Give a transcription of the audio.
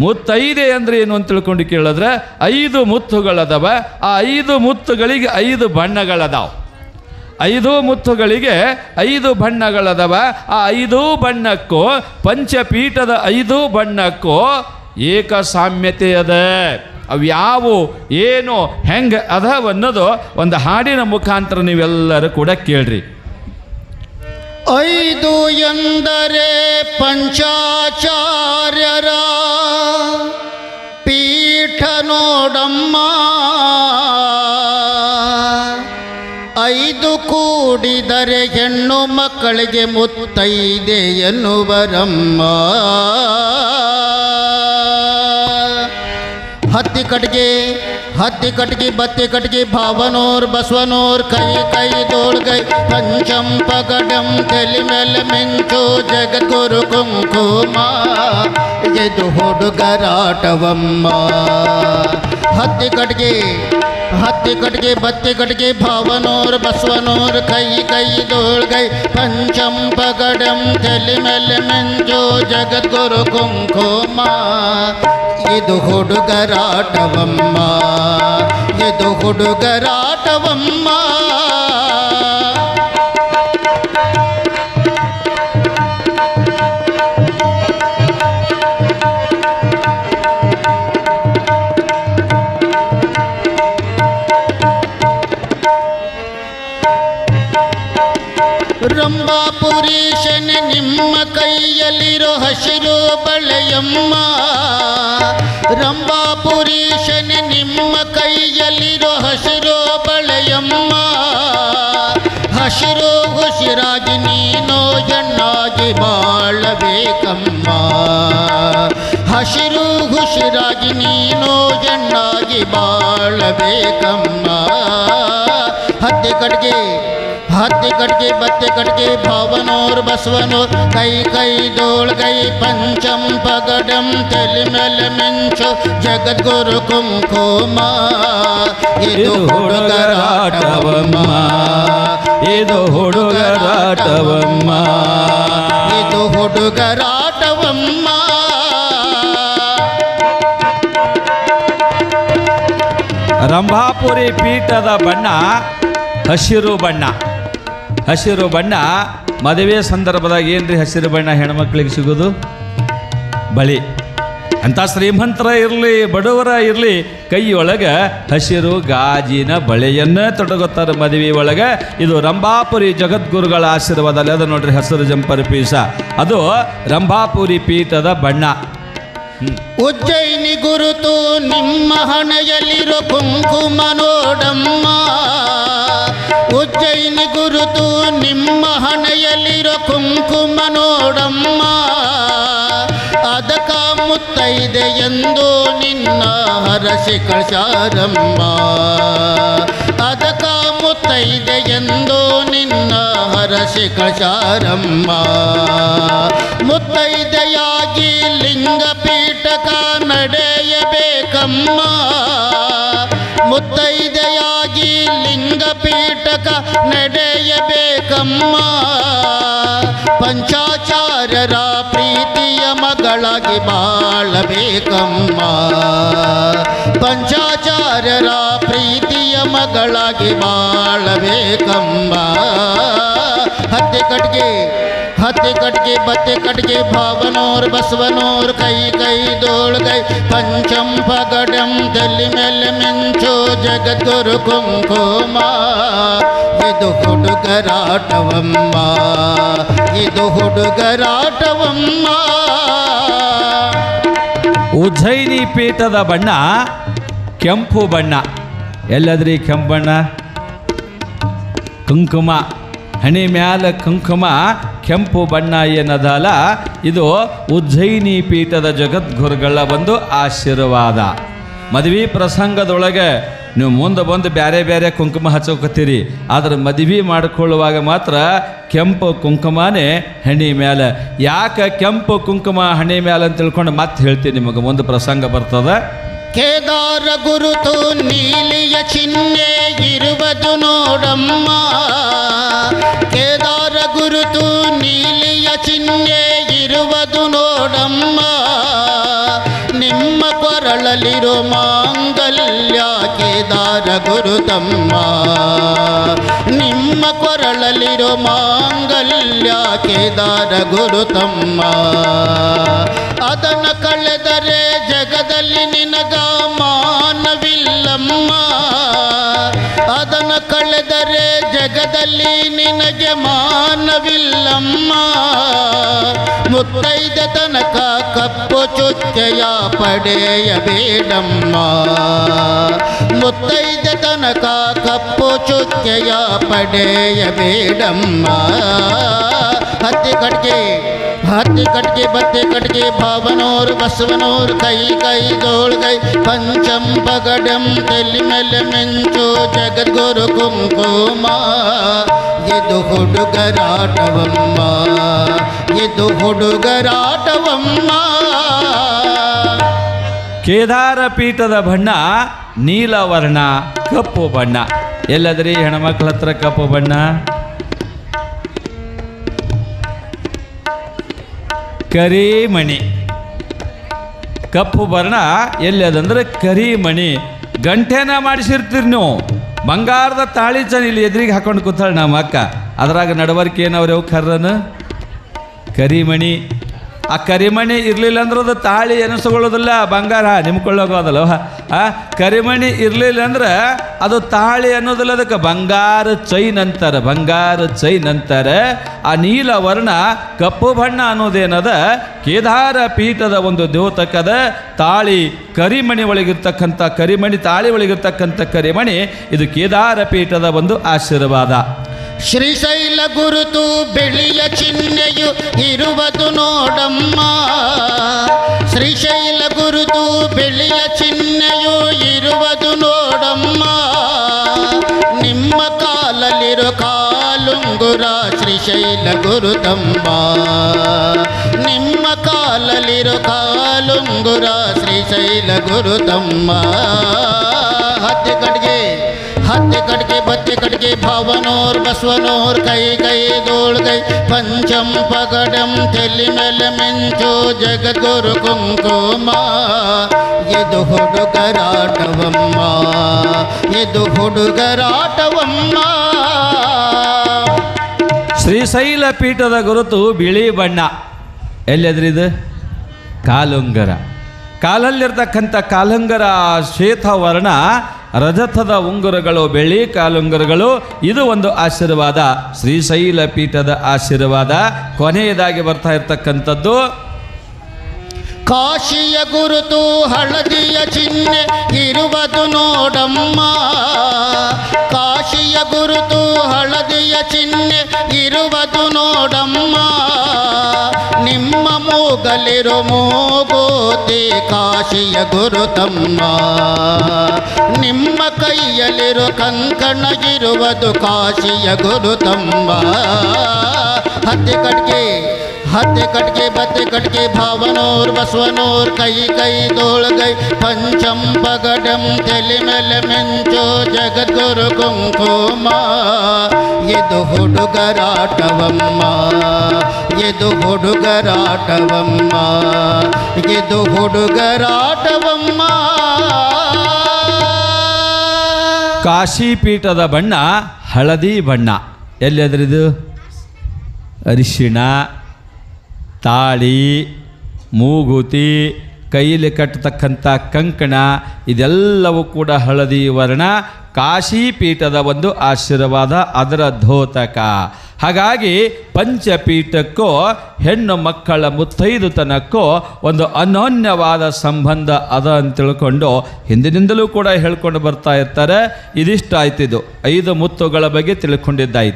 ಮುತ್ತೈದೆ ಅಂದ್ರೆ ಏನು ಅಂತ ತಿಳ್ಕೊಂಡು ಕೇಳಿದ್ರೆ ಐದು ಮುತ್ತುಗಳದವ, ಆ ಐದು ಮುತ್ತುಗಳಿಗೆ ಐದು ಬಣ್ಣಗಳದಾವ. ಐದು ಮುತ್ತುಗಳಿಗೆ ಐದು ಬಣ್ಣಗಳದವ, ಆ ಐದು ಬಣ್ಣಕ್ಕೂ ಪಂಚಪೀಠದ ಐದು ಬಣ್ಣಕ್ಕೂ ಏಕ ಸಾಮ್ಯತೆ ಅದ. ಅವು ಯಾವು, ಏನು, ಹೆಂಗೆ ಅದ ಅನ್ನೋದು ಒಂದು ಹಾಡಿನ ಮುಖಾಂತರ ನೀವೆಲ್ಲರೂ ಕೂಡ ಕೇಳ್ರಿ. ಐದು ಎಂದರೆ ಪಂಚಾಚಾರ್ಯರ ಪೀಠ ನೋಡಮ್ಮ. ಐದು ಕೂಡಿದರೆ ಹೆಣ್ಣು ಮಕ್ಕಳಿಗೆ ಮುತ್ತೈದೆ ಎನ್ನುವರಮ್ಮ. ಹತ್ತಿ ಕಟ್ಗೆ ಹತ್ತಿ ಕಟ್ಗೆ ಬತ್ತಿ ಕಟ್ಗೆ ಭಾವನೋರ್ ಬಸವನೋರ್ ಕೈ ಕೈ ದೋಳ್ಗೈ ಪಂಚಂ ಪಗಡಂ ತಲೆ ಮೇಲೆ ಮಿಂಚು ಜಗದ್ಗುರು ಕುಂಕುಮ ಇದು ಹುಡುಗರಾಟವಮ್ಮ ಹತ್ತಿ ಕಟ್ಗೆ ಹತ್ತಿ ಕಟ್ಗೆ ಬತ್ತಿ ಕಟ್ಗೆ ಭಾವನೋರ್ ಬಸವನೋರ್ ಕೈ ಕೈ ದೋಳ್ಗೈ ಪಂಚಂ ಪಗಡಂ ತಲೆ ಮೇಲೆ ಮಿಂಚು ಜಗದ್ಗುರು ಕುಂಕುಮ ಇದು ಹುಡುಗರಾಟವಮ್ಮ ಇದು ಹುಡುಗರಾಟವಮ್ಮ. ರಂಭಾಪುರೀಶನ ನಿಮ್ಮ ಕೈಯಲ್ಲಿರೋ ಹಸಿರು ಬಳೆಯಮ್ಮ ರಂಭಾಪುರೀಶನ ನಿಮ್ಮ ಕೈಯಲ್ಲಿರೋ ಹಸಿರು ಬಳೆಯಮ್ಮ. ಹಸಿರು ಹುಸಿರಾಗಿ ನೀನೋ ಜಣ್ಣಾಗಿ ಬಾಳಬೇಕಮ್ಮ. ಹಸಿರು ಹುಸಿರಾಗಿ ನೀನೋ ಜಣ್ಣಾಗಿ ಬಾಳಬೇಕಮ್ಮ. ಹತ್ತಿ ಹತ್ತಿ ಕಟ್ಗೆ ಬತ್ತಿ ಕಟ್ಗೆ ಭಾವನೋರ್ ಬಸವನೋರ್. ಕೈ ಕೈ ದೋಳ್ಗೈ ಪಂಚಂ ಪಗಡಂ ತಲೆ ಮೇಲೆ ಮಿಂಚು ಜಗದ್ಗುರು ಕುಂಕುಮ. ಇದು ಹುಡುಗರಾಟವಮ್ಮ. ಇದು ಹುಡುಗರಾಟವಮ್ಮ. ಇದು ಹುಡುಗರಾಟವಮ್ಮ. ರಂಭಾಪುರಿ ಪೀಠದ ಬಣ್ಣ ಹಸಿರು ಬಣ್ಣ. ಹಸಿರು ಬಣ್ಣ, ಮದುವೆ ಸಂದರ್ಭದಾಗ ಏನ್ರಿ ಹಸಿರು ಬಣ್ಣ ಹೆಣ್ಮಕ್ಳಿಗೆ ಸಿಗೋದು? ಬಳಿ. ಅಂಥ ಶ್ರೀಮಂತರ ಇರಲಿ, ಬಡವರ ಇರಲಿ, ಕೈಯೊಳಗೆ ಹಸಿರು ಗಾಜಿನ ಬಳೆಯನ್ನ ತೊಡಗುತ್ತಾರೆ ಮದುವೆ ಒಳಗೆ. ಇದು ರಂಭಾಪುರಿ ಜಗದ್ಗುರುಗಳ ಆಶೀರ್ವಾದ ಅದು ನೋಡ್ರಿ ಹಸಿರು ಜಂಪರ್ ಪೀಸ ಅದು ರಂಭಾಪುರಿ ಪೀಠದ ಬಣ್ಣ. ಉಜ್ಜಯಿನಿ ಗುರುತು ನಿಮ್ಮ ಹಣೆಯಲ್ಲಿರೋ ಕುಂಕುಮ ನೋಡಮ್ಮ ಉಜ್ಜಯಿನಿ ಗುರುತು ನಿಮ್ಮ ಹಣೆಯಲ್ಲಿರೋ ಕುಂಕುಮ ನೋಡಮ್ಮ ಅದಕ ನಿನ್ನ ಹರಸಿ ಕಳಸಾರಮ್ಮ. ಅದಕ ಮುತ್ತೈದೆ ಎಂದು ನಿನ್ನ ಹರಸಿ ಕಳಸಾರಮ್ಮ. ಮುತ್ತೈದೆಯಾಗಿ ಲಿಂಗ ಪೀಠಕ ನಡೆಯಬೇಕಮ್ಮ. ಮುತ್ತೈದೆಯಾಗಿ ಲಿಂಗ ಪೀಠಕ ನಡೆಯಬೇಕಮ್ಮ. ಪಂಚಾಚಾರ್ಯರ ಪ್ರೀತಿಯ ಮಗಳಾಗಿ ಬಾಳಬೇಕಮ್ಮ. ಪಂಚಾಚಾರ್ಯರ ಪ್ರೀತಿಯ ಮಗಳಾಗಿ ಬಾಳಬೇಕಂಬ. ಹತ್ತೆ ಕಟ್ಗೆ ಹತ್ತೆ ಕಟ್ಗೆ, ಬತ್ತೆ ಕಟ್ಗೆ, ಭಾವನೋರ್, ಬಸವನೋರ್, ಕೈ ಕೈ ದೋಳ್ಗೈ ಪಂಚಂ, ಪಗಡಂ ದಲ್ಲಿ ಮೇಲೆ ಮಿಂಚು, ಜಗದ್ಗುರು ಕುಂಕುಮ. ಇದು ಹುಡುಗರಾಟವಮ್ಮ ಇದು ಹುಡುಗರಾಟವಮ್ಮ. ಉಜ್ಜಯಿನಿ ಪೀಠದ ಬಣ್ಣ ಕೆಂಪು ಬಣ್ಣ. ಎಲ್ಲದ್ರಿ ಕೆಂಪು ಬಣ್ಣ? ಕುಂಕುಮ. ಹಣೆ ಮ್ಯಾಲ ಕುಂಕುಮ, ಕೆಂಪು ಬಣ್ಣ ಏನದಲ್ಲ ಇದು ಉಜ್ಜಯಿನಿ ಪೀಠದ ಜಗದ್ಗುರುಗಳ ಒಂದು ಆಶೀರ್ವಾದ. ಮದುವೆ ಪ್ರಸಂಗದೊಳಗೆ ನೀವು ಮುಂದೆ ಬಂದು ಬೇರೆ ಬೇರೆ ಕುಂಕುಮ ಹಚ್ಚೋಕತ್ತೀರಿ. ಆದ್ರೆ ಮದುವೆ ಮಾಡಿಕೊಳ್ಳುವಾಗ ಮಾತ್ರ ಕೆಂಪು ಕುಂಕುಮನೇ ಹಣಿ ಮೇಲೆ ಯಾಕೆ ಕೆಂಪು ಕುಂಕುಮ ಹಣೆ ಮೇಲೆ ಅಂತ ತಿಳ್ಕೊಂಡು ಮತ್ತೆ ಹೇಳ್ತೀನಿ ನಿಮಗೆ. ಒಂದು ಪ್ರಸಂಗ ಬರ್ತದೆ. ಕೇದಾರ ಗುರುತು ನೀಲಿಯ ಚಿಹ್ನೆ ಇರುವುದು ನೋಡಮ್ಮ. ಕೇದಾರ ಗುರುತು ನೀಲಿಯ ಚಿಹ್ನೆ ಇರುವುದು ನೋಡಮ್ಮ. ನಿಮ್ಮ ಕೊರಳಲಿರೋ ಮಾಂಗಲ್ಯ ಕೇದಾರ ಗುರುತಮ್ಮ ನಿಮ್ಮ ಕೊರಳಲಿರೋ ಮಾಂಗಲ್ಯ ಕೇದಾರ ಗುರುತಮ್ಮ ಅದನ್ನು ಕಳೆದರೆ ಜಗದಲ್ಲಿ ನಿನಗ ಜಗದಲ್ಲಿ ನಿನಗೆ ಮಾನವಿಲ್ಲಮ್ಮ. ಮುತ್ತೈದ ತನಕ ಕಪ್ಪು ಚುಚ್ಚೆಯ ಪಡೆಯಬೇಡಮ್ಮ. ಮುತ್ತೈದ ತನಕ ಕಪ್ಪು ಚುಚ್ಚೆಯ ಪಡೆಯಬೇಡಮ್ಮ. ಹತ್ತಿ ಕಟ್ಗೆ ಹತ್ತಿ ಕಟ್ಗೆ, ಬತ್ತೆ ಕಟ್ಗೆ, ಭಾವನೋರು, ಬಸವನೋರು, ಕೈ ಕೈ ದೋಳ್ಗೈ ಪಂಚಂ ಪಗಡಂ ತೆಲಿ ಮೇಲೆ ಮೆಂಚು, ಜಗದ್ಗುರು ಕುಂಕುಮ. ಇದು ಹುಡುಗರಾಟವಮ್ಮ ಇದು ಹುಡುಗರಾಟವಮ್ಮ. ಕೇದಾರ ಪೀಠದ ಬಣ್ಣ ನೀಲವರ್ಣ ಕಪ್ಪು ಬಣ್ಣ. ಎಲ್ಲದ್ರಿ ಹೆಣ್ಮಕ್ಳ ಹತ್ರ ಕಪ್ಪು ಬಣ್ಣ? ಕರಿಮಣಿ. ಕಪ್ಪು ಬರ್ಣ ಎಲ್ಲಿ ಅದಂದ್ರೆ ಕರಿಮಣಿ. ಗಂಟೆನ ಮಾಡಿಸಿರ್ತೀರಿ ನೀವು. ಬಂಗಾರದ ತಾಳಿ ಚನ್ ಇಲ್ಲಿ ಎದುರಿಗೆ ಹಾಕೊಂಡು ಕೂತಾಳೆ ನಮ್ಮ ಅಕ್ಕ. ಅದ್ರಾಗ ನಡವರ್ಕೆ ಯಾವ ಕರ್ರನು ಕರಿಮಣಿ. ಆ ಕರಿಮಣಿ ಇರಲಿಲ್ಲ ಅಂದ್ರೆ ಅದು ತಾಳಿ ಎನಿಸ್ಕೊಳ್ಳೋದಿಲ್ಲ, ಬಂಗಾರ. ನಿಮ್ಕೊಳ್ಳೋಗೋದಲ್ಲ ಆ, ಕರಿಮಣಿ ಇರಲಿಲ್ಲ ಅಂದ್ರೆ ಅದು ತಾಳಿ ಅನ್ನೋದಿಲ್ಲ, ಅದಕ್ಕೆ ಬಂಗಾರ ಚೈನ್ ಅಂತಾರೆ, ಬಂಗಾರ ಚೈನ್ ಅಂತಾರೆ. ಆ ನೀಲ ವರ್ಣ ಕಪ್ಪು ಬಣ್ಣ ಅನ್ನೋದೇನದ? ಕೇದಾರ ಪೀಠದ ಒಂದು ದ್ಯೋತಕದ ತಾಳಿ ಕರಿಮಣಿ ಒಳಗಿರ್ತಕ್ಕಂಥ, ಕರಿಮಣಿ ತಾಳಿ ಒಳಗಿರ್ತಕ್ಕಂಥ ಕರಿಮಣಿ, ಇದು ಕೇದಾರ ಪೀಠದ ಒಂದು ಆಶೀರ್ವಾದ. ಶ್ರೀಶೈಲ ಗುರುತು ಬೆಳೆಯ ಚಿಹ್ನೆಯು ಇರುವುದು ನೋಡಮ್ಮ. ಶ್ರೀಶೈಲ ಗುರುತು ಬೆಳೆಯ ಚಿಹ್ನೆಯು ಇರುವುದು ನೋಡಮ್ಮ. ನಿಮ್ಮ ಕಾಲಲ್ಲಿರೋ ಕಾಲುಂಗುರ ಶ್ರೀಶೈಲ ಗುರುತಮ್ಮ. ನಿಮ್ಮ ಕಾಲಲ್ಲಿರೋ ಕಾಲುಂಗುರ ಶ್ರೀಶೈಲ ಗುರುತಮ್ಮ. ಹತ್ತಿ ಹತ್ತಿ ಕಡ್ಗೆ, ಬತ್ತಿ ಕಡ್ಗೆ, ಭಾವನೋರ್, ಬಸವನೋರ್, ಕೈ ಕೈ, ಗೋಳ್, ಕೈ, ಪಂಚಂ, ಪಗಡಂ, ತೆಲಿ ಮೇಲೆ ಮೆಂಚು, ಜಗದ್ಗುರು ಕುಂಕುಮ. ಇದು ಹುಡುಗರಾಟವಮ್ಮ ಇದು ಹುಡುಗರಾಟವಮ್ಮ. ಶ್ರೀಶೈಲ ಪೀಠದ ಗುರುತು ಬಿಳಿ ಬಣ್ಣ. ಎಲ್ಲಿದ್ರಿದು ಕಾಲುಂಗರ. ಕಾಲಲ್ಲಿರ್ತಕ್ಕಂಥ ಕಾಲುಂಗರ ಶ್ವೇತ ವರ್ಣ ರಜತದ ಉಂಗುರಗಳು, ಬೆಳ್ಳಿ ಕಾಲುಂಗುರಗಳು ಇದು ಒಂದು ಆಶೀರ್ವಾದ. ಶ್ರೀಶೈಲ ಪೀಠದ ಆಶೀರ್ವಾದ. ಕೊನೆಯದಾಗಿ ಬರ್ತಾ ಇರತಕ್ಕಂಥದ್ದು, ಕಾಶಿಯ ಗುರುತು ಹಳದಿಯ ಚಿಹ್ನೆ ಇರುವುದು ನೋಡಮ್ಮ. ಕಾಶಿಯ ಗುರುತು ಹಳದಿಯ ಚಿಹ್ನೆ ಇರುವುದು ನೋಡಮ್ಮ. ನಿಮ್ಮ ಮೂಗಲಿರೋ ಮೂಗೋತಿ ಕಾಶಿಯ ಗುರುತಮ್ಮ ನಿಮ್ಮ ಕೈಯಲ್ಲಿರು ಕಂಕಣ ಇರುವುದು ಕಾಶಿಯ ಗುರುತಮ್ಮ ಹತ್ತಿ ಕಟ್ಗೆ ಹತ್ತಿ ಕಟ್ಗೆ, ಬತ್ತೆ ಕಟ್ಗೆ, ಭಾವನೋರ್, ಬಸವನೋರ್, ಕೈ ಕೈ ದೋಳ್ಗೈ ಪಂಚಂ ಪಗಡಂ ತೆಲಿ ಮೇಲೆ ಮೆಂಚೋ, ಜಗದ್ಗುರು ಕುಂಕುಮ. ಇದು ಹುಡುಗರಾಟವಮ್ಮ ಇದು ಹುಡುಗರಾಟವಮ್ಮ ಇದು ಹುಡುಗರಾಟವಮ್ಮ. ಕಾಶಿ ಪೀಠದ ಬಣ್ಣ ಹಳದಿ ಬಣ್ಣ. ಎಲ್ಲದ್ರಿದು ಅರಿಶಿಣ. ತಾಳಿ, ಮೂಗುತಿ ಕೈಯಲ್ಲಿ ಕಟ್ಟತಕ್ಕಂಥ ಕಂಕಣ, ಇದೆಲ್ಲವೂ ಕೂಡ ಹಳದಿ ವರ್ಣ, ಕಾಶಿ ಪೀಠದ ಒಂದು ಆಶೀರ್ವಾದ, ಅದರ ಧೋತಕ. ಹಾಗಾಗಿ ಪಂಚಪೀಠಕ್ಕೂ, ಹೆಣ್ಣು ಮಕ್ಕಳ ಮುತ್ತೈದುತನಕ್ಕೂ ಒಂದು ಅನೋನ್ಯವಾದ ಸಂಬಂಧ ಅದ ಅಂತ ತಿಳ್ಕೊಂಡು ಹಿಂದಿನಿಂದಲೂ ಕೂಡ ಹೇಳ್ಕೊಂಡು ಬರ್ತಾ ಇರ್ತಾರೆ. ಇದಿಷ್ಟ ಆಯ್ತಿದು ಐದು ಮುತ್ತುಗಳ ಬಗ್ಗೆ ತಿಳ್ಕೊಂಡಿದ್ದಾಯ್ತು.